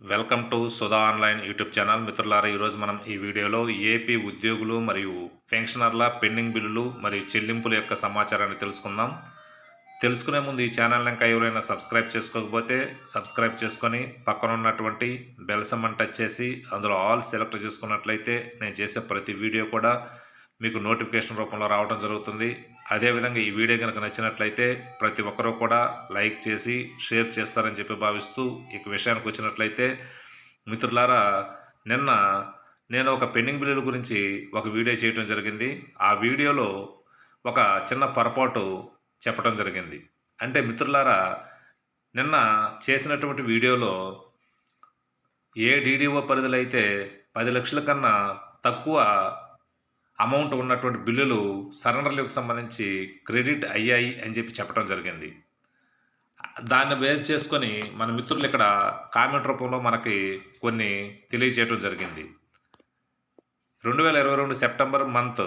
Welcome to Sudha online YouTube channel. మిత్రులారా ఈరోజు మనం ఈ వీడియోలో ఏపీ ఉద్యోగులు మరియు పెన్షనర్ల పెండింగ్ బిల్లులు మరియు చెల్లింపుల యొక్క సమాచారాన్ని తెలుసుకుందాం. తెలుసుకునే ముందు ఈ ఛానల్ ఇంకా ఎవరైనా సబ్స్క్రైబ్ చేసుకోకపోతే సబ్స్క్రైబ్ చేసుకొని పక్కన ఉన్నటువంటి బెల్ టచ్ చేసి అందులో ఆల్ సెలెక్ట్ చేసుకున్నట్లయితే నేను చేసే ప్రతి వీడియో కూడా మీకు నోటిఫికేషన్ రూపంలో రావడం జరుగుతుంది. అదేవిధంగా ఈ వీడియో కనుక నచ్చినట్లయితే ప్రతి ఒక్కరూ కూడా లైక్ చేసి షేర్ చేస్తారని చెప్పి భావిస్తూ ఇక విషయానికి వచ్చినట్లయితే మిత్రులారా నిన్న నేను ఒక పెండింగ్ బిల్లుల గురించి ఒక వీడియో చేయటం జరిగింది. ఆ వీడియోలో ఒక చిన్న పొరపాటు చెప్పడం జరిగింది. అంటే మిత్రులారా నిన్న చేసినటువంటి వీడియోలో ఏ డీడీఓ పరిధిలో అయితే పది లక్షల కన్నా తక్కువ అమౌంట్ ఉన్నటువంటి బిల్లులు సరెండర్లకు సంబంధించి క్రెడిట్ అయ్యాయి అని చెప్పి చెప్పడం జరిగింది. దాన్ని బేస్ చేసుకొని మన మిత్రులు ఇక్కడ కామెంట్ రూపంలో మనకి కొన్ని తెలియజేయడం జరిగింది. రెండు వేల ఇరవై రెండు September month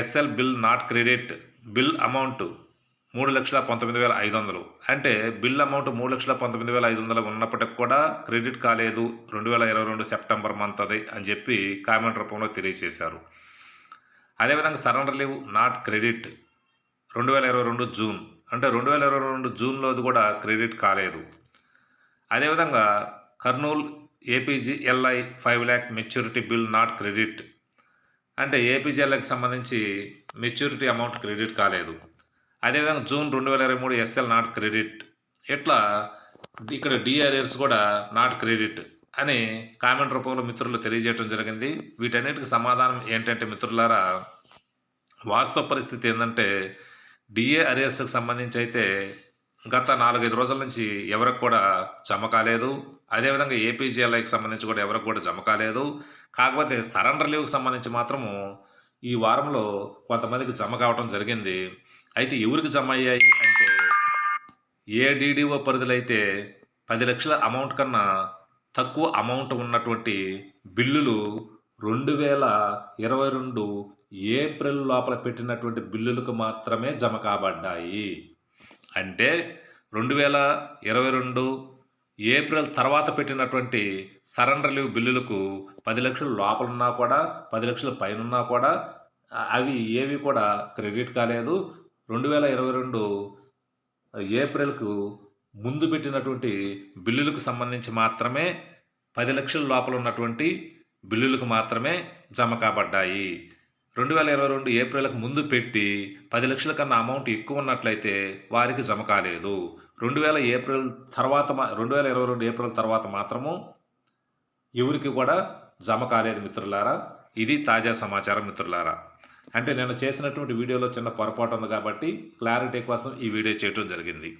SL bill not credit bill amount మూడు లక్షల పంతొమ్మిది వేల ఐదు వందలు. అంటే బిల్ అమౌంట్ మూడు లక్షల పంతొమ్మిది వేల ఐదు వందలు ఉన్నప్పటికి కూడా క్రెడిట్ కాలేదు రెండు వేల ఇరవై రెండు సెప్టెంబర్ మంత్ అది అని చెప్పి కామెంట్ రూపంలో తెలియజేశారు. అదేవిధంగా సరెండర్ లీవ్ నాట్ క్రెడిట్. రెండు వేల ఇరవై రెండు జూన్. అంటే రెండు వేల ఇరవై రెండు జూన్లోది కూడా క్రెడిట్ కాలేదు. అదేవిధంగా Kurnool APGLI five lakh maturity bill not credit. అంటే ఏపీజీఎల్ఐకి సంబంధించి మెచ్యూరిటీ అమౌంట్ క్రెడిట్ కాలేదు. అదేవిధంగా జూన్ రెండు వేల ఇరవై మూడు ఎస్ఎల్ నాట్ క్రెడిట్. ఇట్లా ఇక్కడ డిఆర్ఎస్ కూడా నాట్ క్రెడిట్. అని కామెంట్ రూపంలో మిత్రులు తెలియజేయడం జరిగింది. వీటన్నిటికి సమాధానం ఏంటంటే మిత్రులారా వాస్తవ పరిస్థితి ఏంటంటే డిఏ అరియర్స్కి సంబంధించి అయితే గత నాలుగైదు రోజుల నుంచి ఎవరికి కూడా జమ కాలేదు. అదేవిధంగా ఏపీజీఎల్ఐకి సంబంధించి కూడా ఎవరికి కూడా జమ కాలేదు. కాకపోతే సరెండర్ లీవ్కి సంబంధించి మాత్రము ఈ వారంలో కొంతమందికి జమ కావడం జరిగింది. అయితే ఎవరికి జమ అయ్యాయి అంటే ఏ డీడీఓ పరిధిలో అయితే పది లక్షల అమౌంట్ కన్నా తక్కువ అమౌంట్ ఉన్నటువంటి బిల్లులు రెండు వేల ఇరవై రెండు ఏప్రిల్ లోపల పెట్టినటువంటి బిల్లులకు మాత్రమే జమ కాబడ్డాయి. అంటే రెండు వేల ఇరవై రెండు ఏప్రిల్ తర్వాత పెట్టినటువంటి సరెండర్ లీవ్ బిల్లులకు పది లక్షలు లోపల ఉన్నా కూడా పది లక్షల పైన ఉన్నా కూడా అవి ఏవి కూడా క్రెడిట్ కాలేదు. రెండు వేల ఇరవై రెండు ఏప్రిల్కు ముందు పెట్టినటువంటి బిల్లులకు సంబంధించి మాత్రమే పది లక్షల లోపల ఉన్నటువంటి బిల్లులకు మాత్రమే జమ కాబడ్డాయి. రెండు వేల ఇరవై రెండు ఏప్రిల్కి ముందు పెట్టి పది లక్షల కన్నా అమౌంట్ ఎక్కువ ఉన్నట్లయితే వారికి జమ కాలేదు. రెండు వేల ఏప్రిల్ తర్వాత రెండు వేల ఇరవై రెండు ఏప్రిల్ తర్వాత మాత్రము ఎవరికి కూడా జమ కాలేదు మిత్రులారా? ఇది తాజా సమాచారం మిత్రులారా. అంటే నేను చేసినటువంటి వీడియోలో చిన్న పొరపాటు ఉంది కాబట్టి క్లారిటీ కోసం ఈ వీడియో చేయటం జరిగింది.